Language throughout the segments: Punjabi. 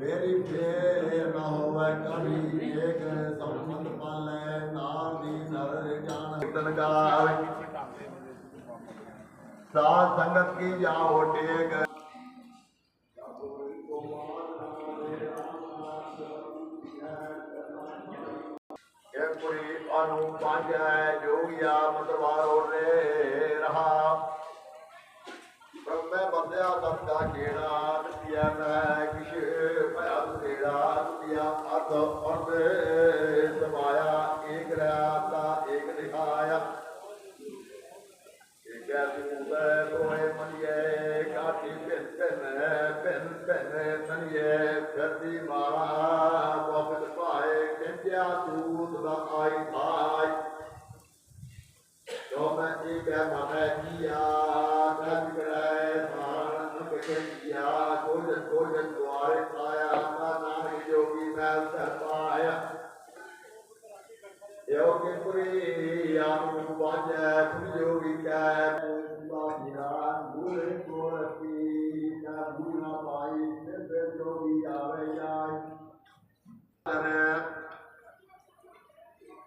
ਮੇਰੀ ਫੇਰ ਨਾ ਹੋਵੇ ਕਵੀ, ਏਕ ਸੰਮਤ ਪਾਲੈ ਨਾਮ ਦੀ ਨਰ ਜਾਣ। ਕੀਰਤਨ ਗਾਵੇ। ਸਾਧ ਸੰਗਤ ਕੀ ਜਾਓ ਟੇਕ। ਇਹ ਪੁਰੀ ਅਨੂ ਜੋਗਿਆ ਮਤਵਾਰੋ ਰੇ ਰਹਾ। ਬ੍ਰਹਮੇ ਬੰਦਿਆ ਸਭ ਦਾ ਕਿਹੜਾ ਰਤਿਆ ਮੈਂ ਕਿਛ ਭਇਆ ਤੇਰਾ ਰਤਿਆ ਅਰਥ ਅਰਥ ਸਮਾਇਆ ਏਕ ਰਾਤਾ ਏਕ ਦਿਖਾਇਆ। ਏਕੈ ਸੁਤੈ ਕੋਏ ਮਨਿਏ ਕਾਟੀ ਪਿੰਨ ਪਿੰਨ ਪਿੰਨ ਪਿੰਨ ਤਨਿਏ ਫਿਰਦੀ ਮਾਰਾ ਵਕਤ ਪਾਏ ਕਿੰਦਿਆ ਸੂਤ ਦਾ ਆਈ ਭਾਈ। ਜੋ ਮੈਂ ਇਹ ਮਨੈ ਮਾਨੈ, ਕੀਆ ਯੋਗੀ ਪੁਰੀ ਆਪ ਨੂੰ ਬਾਜੈ ਜੋਗੀ ਕੈ ਬਾਜਿਆ ਮੂਲੇ ਕੋਰਤੀ ਨਾ ਬੂਨਾ ਪਾਈ ਤੇ ਜੋਗੀ ਆਵੇ ਜਾਏ।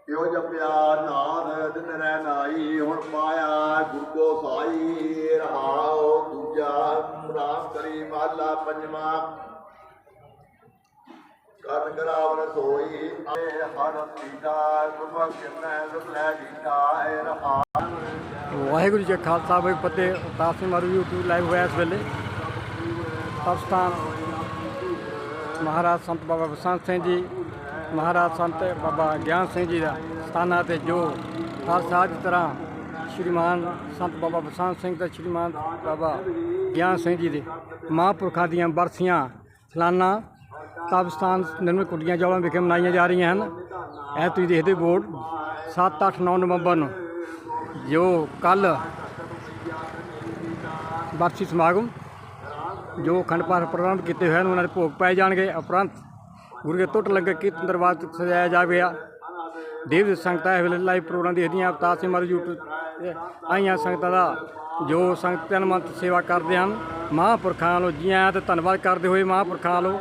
ਯੋ ਜਪਿਆ ਨਾਦ ਦਿਨ ਰਹਿ ਨਾਈ, ਹੁਣ ਪਾਇਆ ਗੁਰ ਕੋ ਸਾਈ, ਰਹਾਉ ਦੂਜਾ, ਰਾਮ ਕਰੀ ਮਹਲਾ ਪੰਜਵਾ। ਕਰਨ ਕਰਾਵਨ ਸੋਈ, ਆਏ ਹਰ ਪੀਤਾ ਗੁਰਮੁਖ ਕਿਰਨੈ ਰੁਕਲੇ ਜੀਤਾ ਏ ਰਹਾ। ਵਾਹਿਗੁਰੂ ਜੀ ਖਾਲਸਾ, ਵਾਹਿਗੁਰੂ ਫਤਿਹ। ਅਵਤਾਰ ਸਿੰਘ ਮਾਰੂ YouTube ਲਾਈਵ ਹੋਇਆ ਇਸ ਵੇਲੇ। ਤਪਸਥਾਨ ਮਹਾਰਾਜ ਸੰਤ ਬਾਬਾ ਬਸੰਤ ਸਿੰਘ ਜੀ, ਮਹਾਰਾਜ ਸੰਤ ਬਾਬਾ ਗਿਆਨ ਸਿੰਘ ਜੀ ਦਾ ਸਥਾਨਾਂ ਤੇ ਜੋ ਹਰ ਸਾਲ ਦੀ ਤਰ੍ਹਾਂ ਸ਼੍ਰੀਮਾਨ ਸੰਤ ਬਾਬਾ ਬਸੰਤ ਸਿੰਘ ਤੇ ਸ਼੍ਰੀਮਾਨ ਬਾਬਾ ਗਿਆਨ ਸਿੰਘ ਜੀ ਦੇ ਮਹਾਂਪੁਰਖਾਂ ਦੀਆਂ ਬਰਸੀਆਂ, ਸਾਲਾਨਾ ਤਪਸਥਾਨ ਨਿਰਮਲ ਕੁੱਟੀਆਂ ਚੌਲਾਂ ਵਿਖੇ ਮਨਾਈਆਂ ਜਾ ਰਹੀਆਂ ਹਨ। ਇਹ ਤੁਸੀਂ ਦੇਖਦੇ ਬੋਰਡ 7 8 9 ਨਵੰਬਰ ਨੂੰ, ਜੋ ਕੱਲ ਬਰਸੀ ਸਮਾਗਮ, ਜੋ ਅਖੰਡ ਪਾਠ ਪ੍ਰਬੰਧ ਕੀਤੇ ਹੋਏ ਹਨ, ਉਹਨਾਂ ਦੇ ਭੋਗ ਪਾਏ ਜਾਣਗੇ। ਉਪਰੰਤ ਗੁਰੂ ਦੇ ਟੁੱਟ ਲੰਗਰ ਕੀਰਤਨ ਦਰਬਾਰ ਚ ਸਜਾਇਆ ਜਾਵੇਗਾ। ਦੇਵ ਸੰਗਤਾਂ ਇਹ ਵੇਲੇ ਲਾਈਵ ਪ੍ਰੋਗਰਾਮ ਦੇਖਦੀਆਂ ਅਵਤਾਰ ਸਿੰਘ ਮਾਰੂ ਯੂਟਿਊਬ ਆਈਆਂ ਸੰਗਤਾਂ ਦਾ, ਜੋ ਸੰਗਤ ਤਨ ਸੇਵਾ ਕਰਦੇ ਹਨ। ਮਹਾਂਪੁਰਖਾਂ ਵੱਲੋਂ ਜੀ ਆਇਆਂ ਤੇ ਧੰਨਵਾਦ ਕਰਦੇ ਹੋਏ ਮਹਾਂਪੁਰਖਾਂ ਵੱਲੋਂ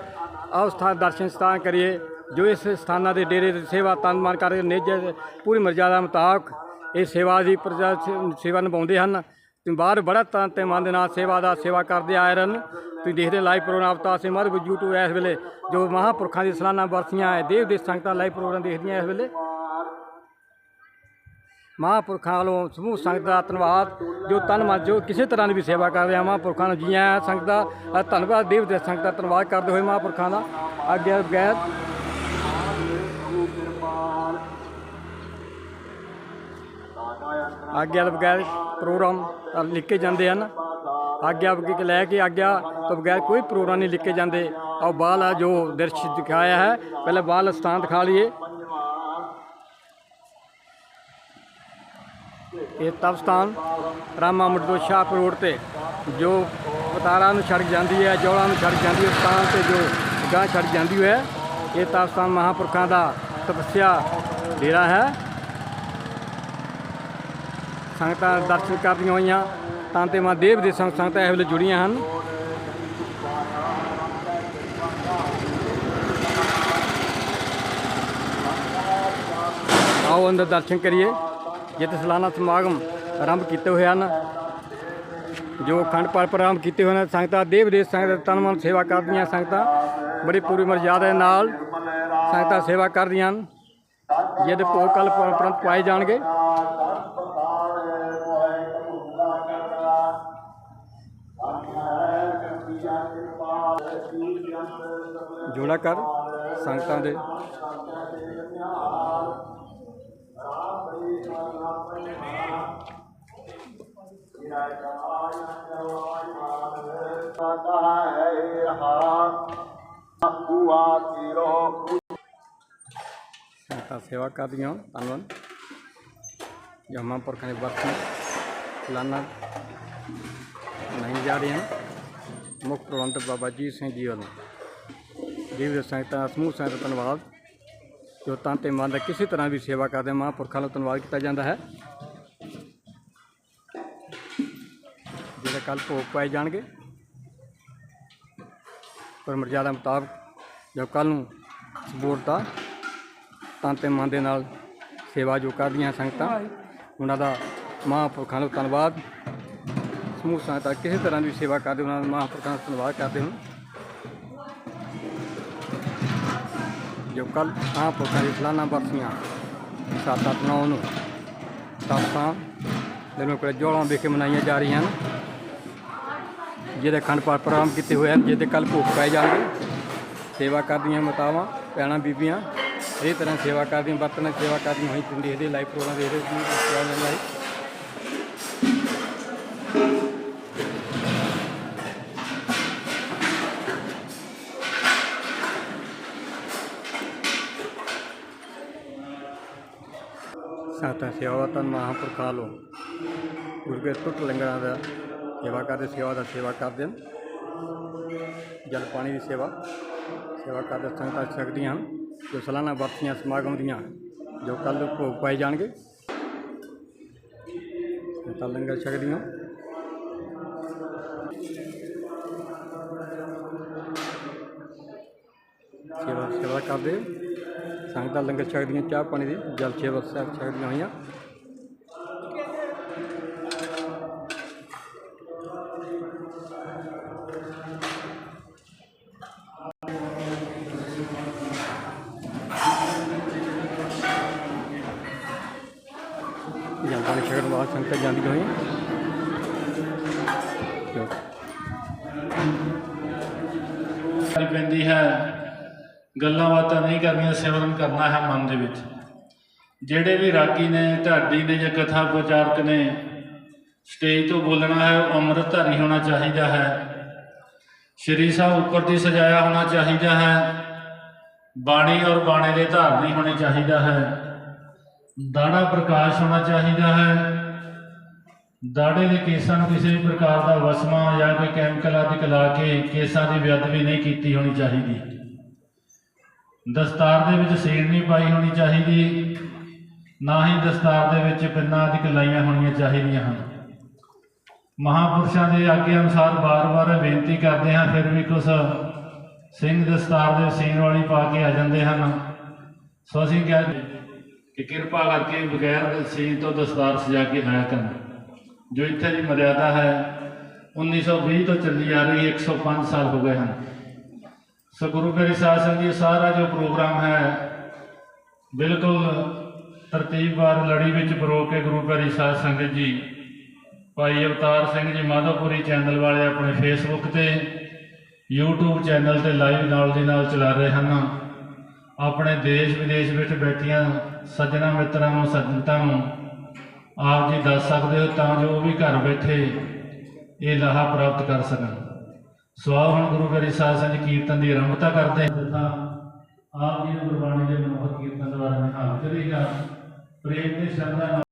ਆਓ ਸਥਾਨ ਦਰਸ਼ਨ ਸਥਾਨ ਕਰੀਏ, ਜੋ ਇਸ ਸਥਾਨਾਂ ਦੇ ਡੇਰੇ ਦੀ ਸੇਵਾ ਤਨ ਮਨ ਕਰਕੇ ਨੇਜੇ ਪੂਰੀ ਮਰਜ਼ਾਦਾ ਮੁਤਾਬਕ ਇਹ ਸੇਵਾ ਦੀ ਪ੍ਰਜਾ ਸੇਵਾ ਨਿਭਾਉਂਦੇ ਹਨ। ਤੇ ਬਾਹਰ ਬੜਾ ਤਨ ਤੇ ਮਨ ਦੇ ਨਾਲ ਸੇਵਾ ਦਾ ਸੇਵਾ ਕਰਦੇ ਆਏ ਹਨ ਤੁਸੀਂ ਦੇਖਦੇ ਲਾਈਵ ਪ੍ਰੋਗਰਾਮ ਅਵਤਾਰ ਸਿੰਘ ਮਾਰੂ YouTube ਇਸ ਵੇਲੇ ਜੋ ਮਹਾਂਪੁਰਖਾਂ ਦੀ ਸਾਲਾਨਾ ਵਰਸੀਆਂ ਹੈ ਦੇਵ ਦੇ ਸੰਗਤਾਂ ਲਾਈਵ ਪ੍ਰੋਗਰਾਮ ਦੇਖਦੀਆਂ ਇਸ ਵੇਲੇ। ਮਹਾਂਪੁਰਖਾਂ ਵੱਲੋਂ ਸਮੂਹ ਸੰਗਤ ਦਾ ਧੰਨਵਾਦ, ਜੋ ਤਨ ਮਨ ਜੋ ਕਿਸੇ ਤਰ੍ਹਾਂ ਦੀ ਵੀ ਸੇਵਾ ਕਰ ਰਿਹਾ, ਮਹਾਂਪੁਰਖਾਂ ਨੂੰ ਜੀ ਆਇਆਂ ਸੰਗਤ ਦਾ ਧੰਨਵਾਦ, ਦੇਵ ਦੇ ਸੰਗਤ ਦਾ ਧੰਨਵਾਦ ਕਰਦੇ ਹੋਏ ਮਹਾਂਪੁਰਖਾਂ ਦਾ ਅੱਗੇ ਬਗੈਰ ਆਗਿਆ ਤੋਂ ਬਗੈਰ ਪ੍ਰੋਗਰਾਮ ਲਿਖੇ ਜਾਂਦੇ ਹਨ। ਆਗਿਆ ਬਗ- ਲੈ ਕੇ ਆਗਿਆ ਤੋਂ ਬਗੈਰ ਕੋਈ ਪ੍ਰੋਗਰਾਮ ਨਹੀਂ ਲਿਖੇ ਜਾਂਦੇ। ਆਓ ਬਾਲ ਆ ਜੋ ਦ੍ਰਿਸ਼ ਦਿਖਾਇਆ ਹੈ, ਪਹਿਲੇ ਬਾਲ ਸਥਾਨ ਦਿਖਾ ਲਈਏ। ਇਹ ਤਪਸਥਾਨ ਰਾਮਾ ਮੁੱਢੋਂ ਸ਼ਾਹਪੁਰ ਰੋਡ ਤੇ, ਜੋ ਪਤਾਰਾ ਨੂੰ ਛੱਡ ਜਾਂਦੀ ਹੈ, ਜੌਲਾਂ ਨੂੰ ਛੱਡ ਜਾਂਦੀ ਹੈ, ਸਥਾਨ ਤੇ ਜੋ ਗਾਂ ਛੱਡ ਜਾਂਦੀ ਹੈ ਇਹ ਤਪਸਥਾਨ ਮਹਾਂਪੁਰਖਾਂ ਦਾ ਤਪੱਸਿਆ ਡੇਰਾ ਹੈ। ਸੰਗਤਾਂ ਦਰਸ਼ਨ ਕਰਦੀਆਂ ਹੋਈਆਂ, ਤਾਂ ਤੇ ਮਾਂ ਦੇ ਸੰਗ ਸੰਗਤਾਂ ਇਹ ਵੇਲੇ ਜੁੜੀਆਂ ਹਨ। ਆਓ ਅੰਦਰ ਦਰਸ਼ਨ ਕਰੀਏ। ਜਿੱਥੇ ਸਾਲਾਨਾ ਸਮਾਗਮ ਆਰੰਭ ਕੀਤੇ ਹੋਏ ਹਨ, ਜੋ ਅਖੰਡ ਪਾਠ ਪ੍ਰਾਰੰਭ ਕੀਤੇ ਹੋਏ ਹਨ, ਸੰਗਤਾਂ ਦੇਵ ਦੇ ਸੰਗਤਾਂ ਤਨ ਮਨ ਸੇਵਾ ਕਰਦੀਆਂ ਸੰਗਤਾਂ ਬੜੀ ਪੂਰੀ ਮਰਜ਼ਾਦਾ ਨਾਲ ਸੰਗਤਾਂ ਸੇਵਾ ਕਰਦੀਆਂ ਹਨ ਜਿਹਦੇ ਭੋਗ ਕੱਲ ਪ੍ਰੰਤ ਪਾਏ ਜਾਣਗੇ। ਜੋੜਾ ਕਰ ਸੰਗਤਾਂ ਦੇ। ਹੂਆ ਸੰਗਤਾਂ ਸੇਵਾ ਕਰਦੀਆਂ ਹਨ ਧੰਨਵਾਦ। ਜਮਾ ਪੁਰਖਾਂ ਦੇ ਵਰਤਨ ਲਾਨਾ ਨਹੀਂ ਜਾ ਰਹੀਆਂ। ਹਨ ਮੁੱਖ ਪ੍ਰਬੰਧ ਬਾਬਾ ਜੀਤ ਸਿੰਘ ਜੀ ਵੱਲੋਂ। ਜੀਵ ਸੰਗਤਾਂ ਸਮੂਹ ਸੰਗਤ ਦਾ ਧੰਨਵਾਦ। ਜੋ ਤਨ ਤੇ ਮਨ ਦਾ ਕਿਸੇ ਤਰ੍ਹਾਂ ਵੀ ਸੇਵਾ ਕਰਦੇ, ਮਹਾਂਪੁਰਖਾਂ ਦਾ ਧੰਨਵਾਦ ਕੀਤਾ ਜਾਂਦਾ ਹੈ। ਕੱਲ ਭੋਗ ਪਾਏ ਜਾਣਗੇ। ਪਰ ਮਰਜ਼ਾਦਾ ਮੁਤਾਬਕ ਜੋ ਕੱਲ ਨੂੰ ਸਪੂਰਤਾ ਤਨ ਤੇ ਮਨ ਦੇ ਨਾਲ ਸੇਵਾ ਜੋ ਕਰਦੀਆਂ ਸੰਗਤਾਂ, ਉਹਨਾਂ ਦਾ ਮਹਾਂਪੁਰਖਾਂ ਦਾ ਧੰਨਵਾਦ। ਸਮੂਹ ਸੰਗਤਾਂ ਕਿਸੇ ਤਰ੍ਹਾਂ ਦੀ ਸੇਵਾ ਕਰਦੇ, ਉਹਨਾਂ ਦਾ ਮਹਾਂਪੁਰਖਾਂ ਦਾ ਧੰਨਵਾਦ ਕਰਦੇ ਹਾਂ। ਜੋ ਕੱਲ ਮਹਾਂਪੁਰਖਾਂ ਦੀ ਫਲਾਨਾ ਬਰਸੀਆਂ ਸੱਤ ਅੱਠ ਨੌ ਨੂੰ ਤਾਸਾਂ ਦਿਨੋਂ ਕੋਲ ਜੋੜਾਂ ਵਿਖੇ ਮਨਾਈਆਂ ਜਾ ਰਹੀਆਂ ਹਨ। ਜਿਹਦੇ ਅਖੰਡ ਪਾਠ ਪ੍ਰੋਗਰਾਮ ਕੀਤੇ ਹੋਏ ਹਨ, ਜਿਹਦੇ ਕੱਲ ਭੋਗ ਪਾਏ ਜਾਣਗੇ। ਸੇਵਾ ਕਰਦੀਆਂ ਮਾਤਾਵਾਂ, ਭੈਣਾਂ, ਬੀਬੀਆਂ, ਇਹ ਤਰ੍ਹਾਂ ਸੇਵਾ ਕਰਦੀਆਂ ਵਰਤਨ ਸੇਵਾ ਕਰਦੀਆਂ ਹੋਈ ਪਿੰਡੀ ਇਹਦੇ ਲਾਈਵ ਪ੍ਰੋਗਰਾਮ ਦੇਖਦੇ ਸੀ ਕਿਹਾ ਜਾਂਦਾ ਹੈ। ਸਾਤਾ ਸੇਵਾ ਤਾਂ ਮਹਾਂਪੁਰਖਾਂ ਲੋ ਗੁਰੂ ਕੇ ਟੁੱਟ ਲੰਗਰਾਂ ਦਾ ਸੇਵਾ ਕਰਦੇ ਸੇਵਾ ਦਾ ਸੇਵਾ ਕਰਦੇ ਹਨ। ਜਲ ਪਾਣੀ ਦੀ ਸੇਵਾ ਸੇਵਾ ਕਰਦੇ ਸੰਗਤਾਂ ਸਕਦੀਆਂ ਹਨ, ਜੋ ਸਾਲਾਨਾ ਵਰਤੀਆਂ ਸਮਾਗਮ ਦੀਆਂ, ਜੋ ਕੱਲ ਭੋਗ ਪਾਏ ਜਾਣਗੇ। ਸੰਗਤਾਂ ਲੰਗਰ ਛਕਦੀਆਂ। ਸੇਵਾ ਸੇਵਾ ਕਰਦੇ। ਸੰਗਤਾਂ ਲੰਗਰ ਛਕਦੀਆਂ, ਚਾਹ ਪਾਣੀ ਦੀ ਜਲ ਸੇਵਾ ਸਾਹਿਬ ਛਕਦੀਆਂ ਹੋਈਆਂ। ਪਾਣੀ ਛਕਣ ਵਾਸਤੇ ਸੰਗਤਾਂ ਜਾਂਦੀਆਂ ਹੋਈਆਂ ਕਰਨੀ ਪੈਂਦੀ ਹੈ, ਗੱਲਾਂ ਬਾਤਾਂ ਨਹੀਂ ਕਰਨੀਆਂ, ਸਿਮਰਨ ਕਰਨਾ ਹੈ ਮਨ ਦੇ ਵਿੱਚ। ਜਿਹੜੇ ਵੀ ਰਾਗੀ ਨੇ, ਢਾਡੀ ਨੇ ਜਾਂ ਕਥਾ ਪ੍ਰਚਾਰਕ ਨੇ, ਸਟੇਜ ਤੋਂ ਬੋਲਣਾ ਹੈ, ਉਹ ਅੰਮ੍ਰਿਤਧਾਰੀ ਹੋਣਾ ਚਾਹੀਦਾ ਹੈ। ਸ਼੍ਰੀ ਸਾਹਿਬ ਉੱਪਰ ਦੀ ਸਜਾਇਆ ਹੋਣਾ ਚਾਹੀਦਾ ਹੈ। ਬਾਣੀ ਔਰ ਬਾਣੇ ਦੇ ਧਾਰਨੀ ਹੋਣੇ ਚਾਹੀਦਾ ਹੈ। ਦਾੜਾ ਪ੍ਰਕਾਸ਼ ਹੋਣਾ ਚਾਹੀਦਾ ਹੈ। ਦਾੜੇ ਦੇ ਕੇਸਾਂ ਨੂੰ ਕਿਸੇ ਵੀ ਪ੍ਰਕਾਰ ਦਾ ਵਸਮਾ ਜਾਂ ਕੋਈ ਕੈਮੀਕਲ ਆਦਿ ਲਾ ਕੇ ਕੇਸਾਂ ਦੀ ਬੇਅਦਬੀ ਨਹੀਂ ਕੀਤੀ ਹੋਣੀ ਚਾਹੀਦੀ। ਦਸਤਾਰ ਦੇ ਵਿੱਚ ਸੀਣ ਨਹੀਂ ਪਾਈ ਹੋਣੀ ਚਾਹੀਦੀ। ਨਾ ਹੀ ਦਸਤਾਰ ਦੇ ਵਿੱਚ ਪਿੰਨਾਂ ਆਦਿ ਲਾਈਆਂ ਹੋਣੀਆਂ ਚਾਹੀਦੀਆਂ ਹਨ। ਮਹਾਪੁਰਸ਼ਾਂ ਦੇ ਆਗਿਆ ਅਨੁਸਾਰ ਬਾਰ-ਬਾਰ ਬੇਨਤੀ ਕਰਦੇ ਹਾਂ, ਫਿਰ ਵੀ ਕੁਝ ਸਿੰਘ ਦਸਤਾਰ ਦੇ ਸੀਣ ਵਾਲੀ ਪਾ ਕੇ ਆ ਜਾਂਦੇ ਹਨ। ਸੋ ਅਸੀਂ ਕਿਹਾ ਕਿ ਕਿਰਪਾ ਕਰਕੇ ਬਗੈਰ ਸੀਣ ਤੋਂ ਦਸਤਾਰ ਸਜਾ ਕੇ ਆਇਆ ਕਰਨ। ਜੋ ਇੱਥੇ ਦੀ ਮਰਿਆਦਾ ਹੈ 1920 ਤੋਂ ਚੱਲੀ ਆ ਰਹੀ 105 ਸਾਲ ਹੋ ਗਏ ਹਨ। ਸੋ ਗੁਰੂ ਪਿਆਰੀ ਸਾਹਿਬ ਸਿੰਘ ਜੀ ਸਾਰਾ ਜੋ ਪ੍ਰੋਗਰਾਮ ਹੈ, ਬਿਲਕੁਲ ਤਰਤੀਬਵਾਰ ਲੜੀ ਵਿੱਚ ਪਰੋ ਕੇ ਗੁਰੂ ਪਿਆਰੀ ਸਾਧ ਸੰਗਤ ਜੀ, ਭਾਈ ਅਵਤਾਰ ਸਿੰਘ ਜੀ ਮਾਧੋਪੁਰੀ ਚੈਨਲ ਵਾਲੇ ਆਪਣੇ ਫੇਸਬੁੱਕ ਤੇ, YouTube ਚੈਨਲ ਤੇ ਲਾਈਵ ਨਾਲ ਦੀ ਨਾਲ ਚਲਾ ਰਹੇ ਹਨ। ਆਪਣੇ ਦੇਸ਼ ਵਿਦੇਸ਼ ਵਿੱਚ ਬੈਠੀਆਂ ਸੱਜਣਾ ਮਿੱਤਰਾਂ ਨੂੰ ਸੱਜਣਤਾ ਨੂੰ ਆਪ ਜੀ ਦੱਸ ਸਕਦੇ ਹੋ ਤਾਂ ਜੋ ਉਹ ਵੀ ਘਰ ਬੈਠੇ ਇਹ ਲਾਹਾ ਪ੍ਰਾਪਤ ਕਰ ਸਕਣ। ਸੋ ਹੁਣ ਗੁਰੂ ਗਰੀ ਸਾਹਿਬ ਸੰਜ ਕੀਰਤਨ ਦੀ ਆਰੰਭਤਾ ਕਰਦੇ ਹਾਂ। ਆਪ ਜੀ ਨੂੰ ਗੁਰਬਾਣੀ ਦੇ ਮਨੋਹਰ ਕੀਰਤਨ ਦੁਆਰਾ ਨਿਹਾਲ ਕਰੇਗਾ ਪ੍ਰੇਮ ਤੇ ਸ਼ਰਧਾ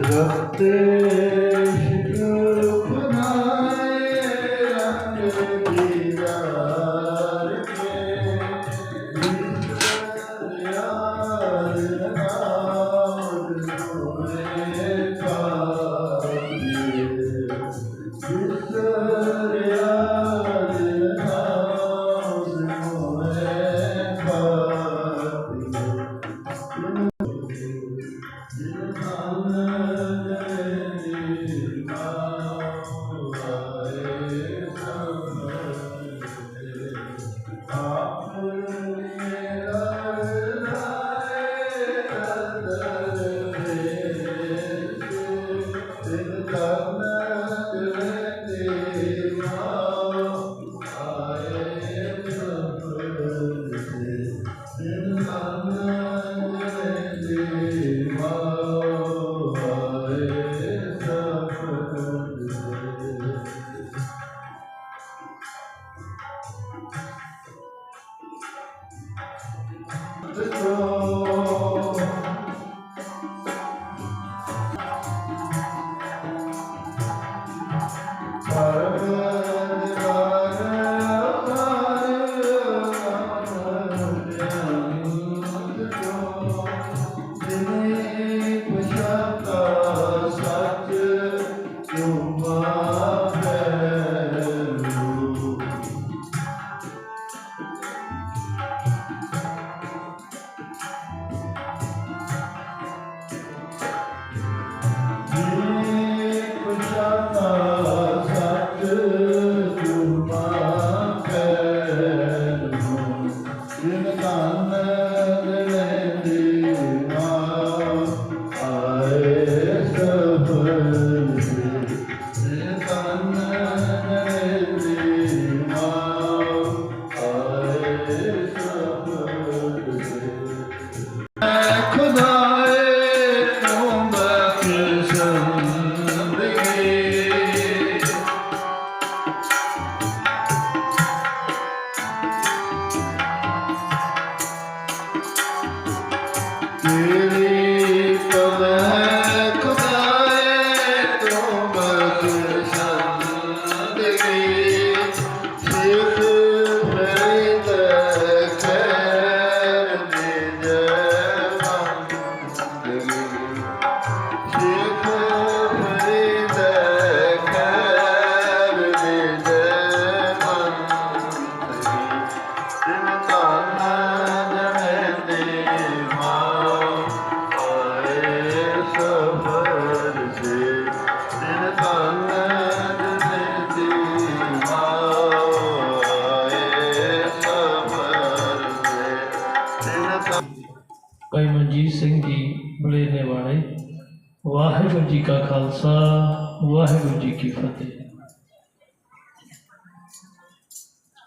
Radhe the door.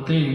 ਵਾਹਿਗੁਰੂ